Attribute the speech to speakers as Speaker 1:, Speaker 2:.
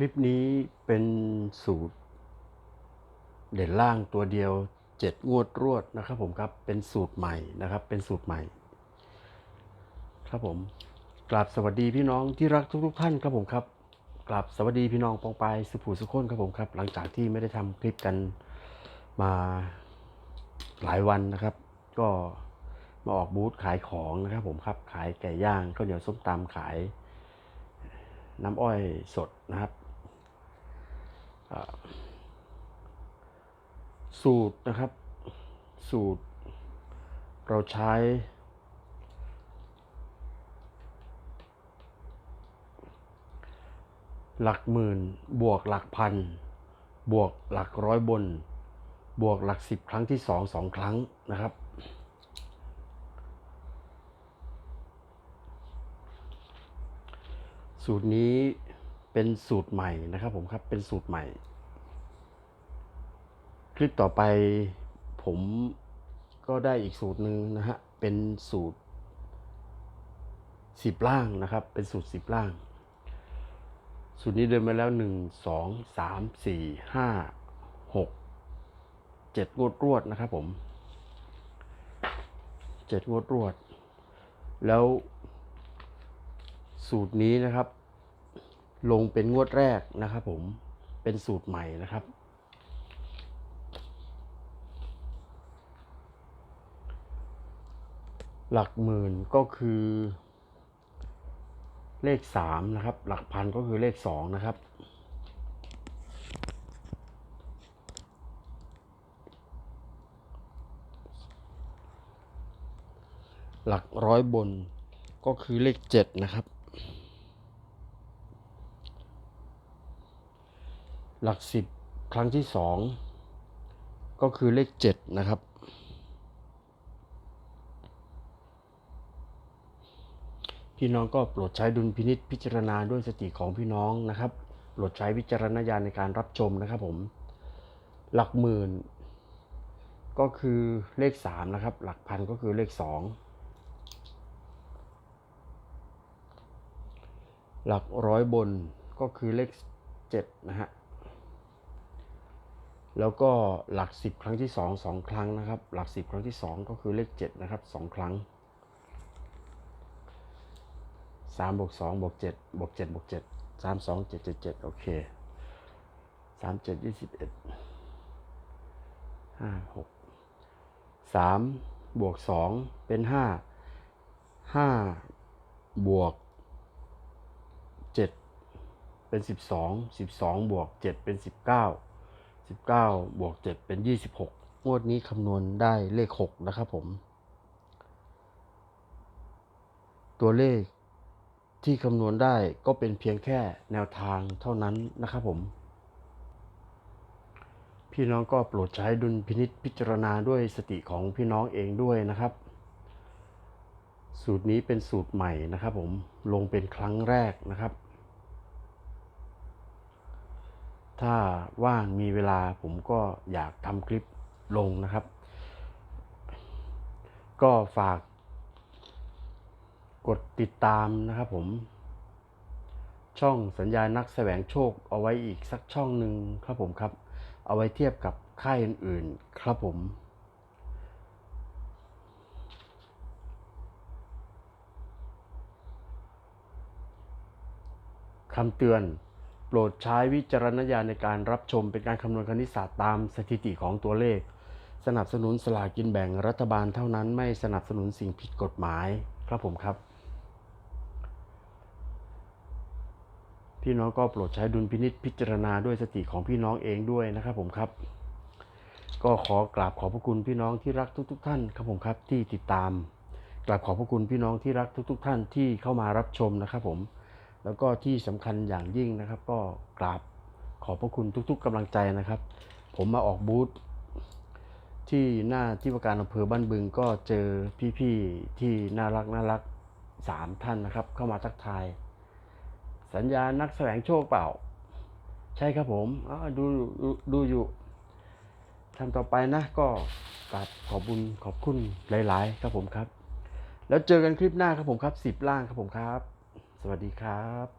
Speaker 1: คลิปนี้เป็นสูตร เด่นล่างตัวเดียวเจ็ดงวดรวดนะครับผมครับ เป็นสูตรใหม่นะครับ เป็นสูตรใหม่ ครับผมกราบสวัสดีพี่น้องที่รักทุกๆท่านครับผมครับกราบสวัสดีพี่น้องปองปายสุภูสุขคนครับผมครับ หลังจากที่ไม่ได้ทำคลิปกันมาหลายวันนะครับ ก็มาออกบูธขายของนะครับผมครับ ขายไก่ย่างข้าวเหนียวส้มตำขายน้ำอ้อยสดนะครับ สูตรนะครับ สูตร เราใช้ หลักหมื่น บวกหลักพัน บวกหลักร้อยบน บวกหลักสิบครั้งที่สองสองครั้งนะครับสูตรนี้ เป็นสูตรใหม่นะครับผมครับเป็นสูตรใหม่ คลิปต่อไปผมก็ได้อีกสูตรหนึ่งนะฮะเป็นสูตรสิบล่างนะครับ เป็นสูตรสิบล่าง สูตรนี้เดินมาแล้วหนึ่งสองสามสี่ห้าหกเจ็ดงวดรวดนะครับผมเจ็ดงวดรวด แล้วสูตรนี้นะครับ ลงเป็นงวดแรกนะครับผมเป็นสูตรใหม่นะครับ หลักหมื่นก็คือ เลขสามนะครับ หลักพันก็คือเลขสองนะครับหลักร้อยบนก็คือเลขเจ็ดนะครับ หลักสิบครั้งที่สองก็คือเลขเจ็ดนะครับ พี่น้องก็โปรดใช้ดุลพินิษพิจารณาด้วยสติของพี่น้องนะครับโปรดใช้วิจารณญาณในการรับชมนะครับผม หลักหมื่น ก็คือเลขสามนะครับ หลักพันก็คือเลขสองหลักร้อยบนก็คือเลขเจ็ดนะฮะ แล้วก็หลักสิบครั้งที่สองสองครั้งนะครับ หลักสิบครั้งที่สองก็คือเลขเจ็ดนะครับสองครั้งสามบวกสองบวกเจ็ดบวกเจ็ดบวกเจ็ดสามสองเจ็ดเจ็ดเจ็ดโอเคสามเจ็ดยี่สิบเอ็ดห้าหกสามบวกสองเป็นห้าห้าบวกเจ็ดเป็นสิบสองสิบสองบวกเจ็ดเป็นสิ บเก้าสิบเก้าบวกเจ็ดเป็นยี่สิบหกงวดนี้คำนวณได้เลขหกนะครับผม ตัวเลขที่คำนวณได้ก็เป็นเพียงแค่แนวทางเท่านั้นนะครับผม พี่น้องก็โปรดใช้ดุลพินิษพิจารณาด้วยสติของพี่น้องเองด้วยนะครับ สูตรนี้เป็นสูตรใหม่นะครับผม ลงเป็นครั้งแรกนะครับ ถ้าว่างมีเวลาผมก็อยากทำคลิปลงนะครับ ก็ฝาก กดติดตามนะครับผม ช่องสัญญานักแสวงโชคเอาไว้อีกสักช่องหนึ่งครับผมครับ เอาไว้เทียบกับค่ายอื่นๆครับผมคำเตือน โปรดใช้วิจารณญาณในการรับชมเป็นการคำนวณคณิตศาสตร์ตามสถิติของตัวเลข สนับสนุนสลากกินแบ่งรัฐบาลเท่านั้นไม่สนับสนุนสิ่งผิดกฎหมายครับผมครับ พี่น้องก็โปรดใช้ดุลพินิษพิจารณาด้วยสติของพี่น้องเองด้วยนะครับผมครับ ก็ขอกราบขอบพระคุณพี่น้องที่รักทุกๆท่านครับผมครับที่ติดตามกราบขอบพระคุณพี่น้องที่รักทุก ๆ ท่านที่เข้ามารับชมนะครับผม แล้วก็ที่สำคัญอย่างยิ่งนะครับ ก็กราบขอบพระคุณทุก ๆกำลังใจนะครับ ผมมาออกบูธที่หน้าที่ว่าการอำเภอบ้านบึงก็เจอพี่ๆที่น่ารักน่ารักสามท่านนะครับ เข้ามาทักทาย สัญญานักแสวงโชคเปล่า ใช่ครับผมดูดูดูอยู่ทำต่อไปนะก็กราบขอบคุญขอบคุณหลาย ๆ ครับผมครับ แล้วเจอกันคลิปหน้าครับผมครับสิบล่างครับผมครับ สวัสดีครับ